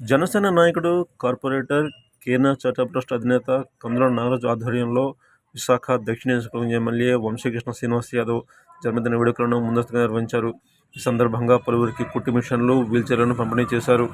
జనసేన నాయకుడు కార్పొరేటర్ కేనా చాటా ట్రస్ట్ అధినేత కందుల నాగరాజు ఆధ్వర్యంలో విశాఖ దక్షిణ నియోజకవర్గం ఎమ్మెల్యే వంశీకృష్ణ శ్రీనివాస్ యాదవ్ జన్మదిన వేడుకలను ముందస్తుగా నిర్వహించారు. ఈ సందర్భంగా పలువురికి కుట్టి మిషన్లు వీల్చైర్లను పంపిణీ చేశారు.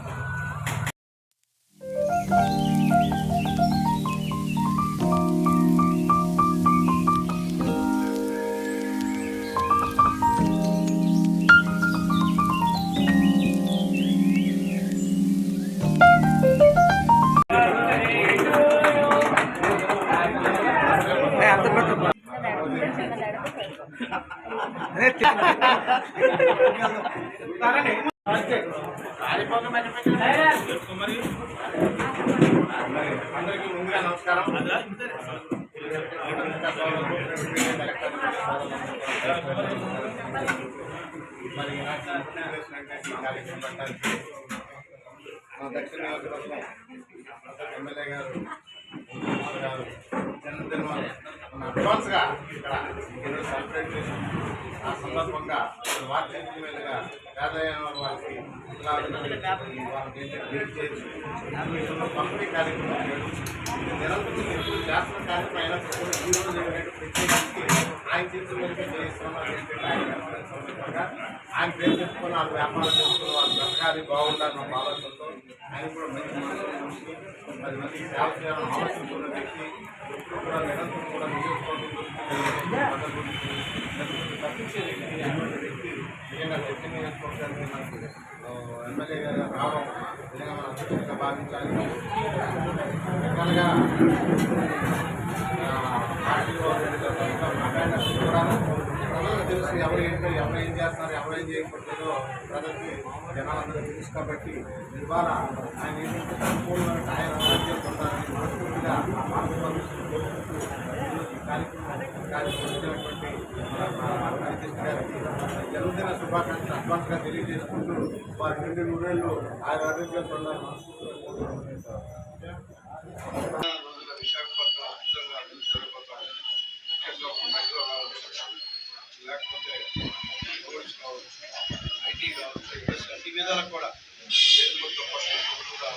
అందరికీ ముందుగా నమస్కారం. మరి ఈనాటి తెలుగుదేశం అంటే ఈ కార్యక్రమం పెట్టడానికి మా దక్షిణ నియోజకవర్గం ఎమ్మెల్యే గారు ఉమార్ గారు జన్మదిన మన అడ్వాన్స్గా ఇక్కడ ఈరోజు సెలబ్రేట్ చేసి ఆ సందర్భంగా వార్త మీదుగా వారికి ఇలా వాళ్ళకి చేసి పంపిణీ కార్యక్రమం నిరంతరం ఎప్పుడు చేస్తున్న కార్యక్రమం అయినప్పుడు కూడా ప్రత్యేకించి ఆయన చేతుల మీదుగా చేస్తున్నాం ఏంటంటే ఆయన సందర్భంగా ఆయన పేరు చెప్పుకున్న వాళ్ళు వ్యాపారం చేసుకున్న వాళ్ళు బ్రతకాలి బాగుండాలి ఆలోచనతో ఆయన కూడా మంచి పది సేవ చేయాలని ఆలోచించుకున్న వ్యక్తి ఎప్పుడు కూడా నిరంతరం కూడా నియోజకవర్గం తప్పించే వ్యక్తి అటువంటి వ్యక్తి నిజంగా నియోజకవర్గానికి మనకు ఎమ్మెల్యే గారు రావడం నిజంగా మనం అదృష్టంగా భావించాలి రకాలుగా పార్టీలో మాట్లాడినప్పుడు కూడా ప్రజలకు తెలుసు ఎవరు ఏం చేస్తున్నారు ఎవరు ఏం చేయకపోతుందో ప్రజలకి జనాలందరూ తెలుసు కాబట్టి ఇవాళ ఆయన ఏంటంటే సంపూర్ణమైన ఆయన ఆరోగ్యం పొందాలని మనస్ఫూర్తిగా ఈ కార్యక్రమం కార్యక్రమం వచ్చినటువంటి గారికి జన్మదిన శుభాకాంక్షలు అడ్వాన్స్గా తెలియజేసుకుంటూ వారి రెండు నూరేళ్ళు ఆయన ఆరోగ్యం పొందాలని మనస్ఫూర్తిగా కావచ్చు. ఐటీ కావచ్చు ఇండస్ట్రీ అన్ని విధాలకు కూడా ఫస్ట్ కూడా